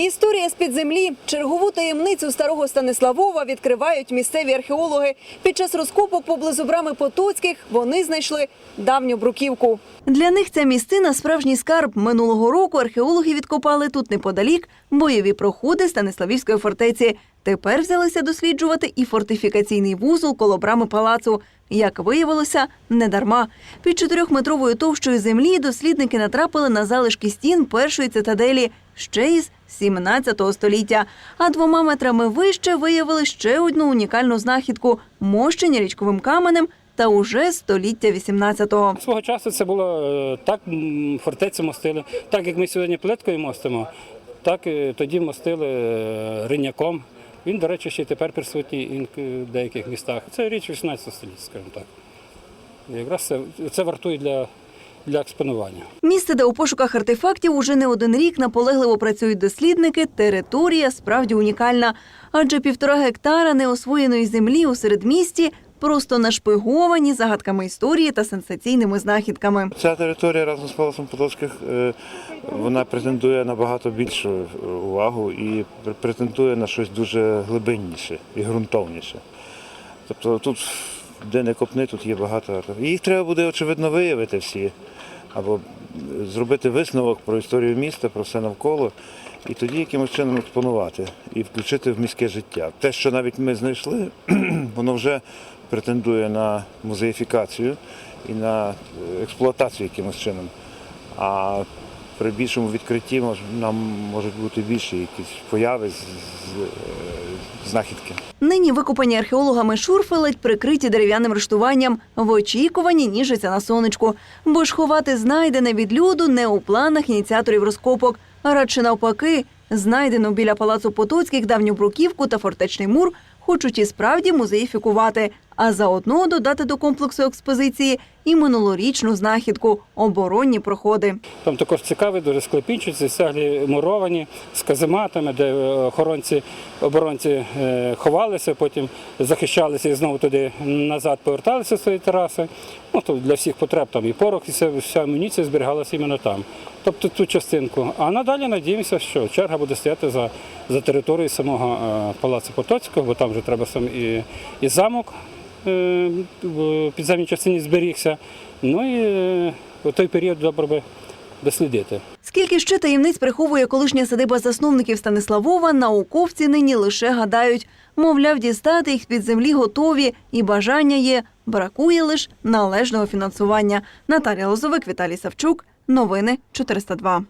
Історія з-під землі. Чергову таємницю старого Станиславова відкривають місцеві археологи. Під час розкопок поблизу брами Потоцьких вони знайшли давню бруківку. Для них ця місцина справжній скарб. Минулого року археологи відкопали тут неподалік бойові проходи Станиславівської фортеці. Тепер взялися досліджувати і фортифікаційний вузол коло брами палацу. Як виявилося, не дарма. Під чотирьохметровою товщою землі дослідники натрапили на залишки стін першої цитаделі ще із 17 століття. А двома метрами вище виявили ще одну унікальну знахідку мощення річковим каменем та уже століття 18-го. Свого часу це було е, так фортецю мостили. Так як ми сьогодні плиткою мостимо, так тоді мостили е, риняком. Він, до речі, ще й тепер присутній в деяких містах. Це річ 18 століття, скажімо так. Якраз це, це вартує для, для експонування. Місце, де у пошуках артефактів уже не один рік наполегливо працюють дослідники, територія справді унікальна. Адже півтора гектара неосвоєної землі у середмісті просто нашпиговані загадками історії та сенсаційними знахідками. Ця територія разом з Палацом Потоцьких е, вона претендує на багато більшу е, увагу і претендує на щось дуже глибинніше і ґрунтовніше. Тобто тут, де не копни, тут є багато. Їх треба буде, очевидно, виявити всі, або зробити висновок про історію міста, про все навколо, і тоді якимось чином експонувати і включити в міське життя. Те, що навіть ми знайшли, воно вже претендує на музеїфікацію і на е, експлуатацію якимось чином. А при більшому відкритті нам можуть бути більші якісь появи з, з, е, знахідки. Нині викопані археологами шурфи ледь прикриті дерев'яним рештуванням, в очікуванні ніжаться на сонечку. Бо ж ховати знайдене від люду не у планах ініціаторів розкопок, а радше навпаки, знайдену біля палацу Потоцьких давню бруківку та фортечний мур хочуть і справді музеїфікувати, а заодно додати до комплексу експозиції і минулорічну знахідку оборонні проходи. Там також цікаві, дуже склепінчиці, стяглі муровані з казематами, де е, охоронці, оборонці е, ховалися, потім захищалися і знову туди назад поверталися з цієї тераси. Ну, то для всіх потреб там і порох, і вся, амуніція зберігалася іменно там. Тобто ту частинку. А надалі надіємося, що черга буде стояти за, за територією самого е, палацу Потоцького, бо там вже треба сам і, і замок в підземній частині зберігся. Ну і е, в той період добре би дослідити. Скільки ще таємниць приховує колишня садиба засновників Станиславова, науковці нині лише гадають. Мовляв, дістати їх під землі готові і бажання є. Бракує лише належного фінансування. Наталія Лозовик, Віталій Савчук. Новини 402.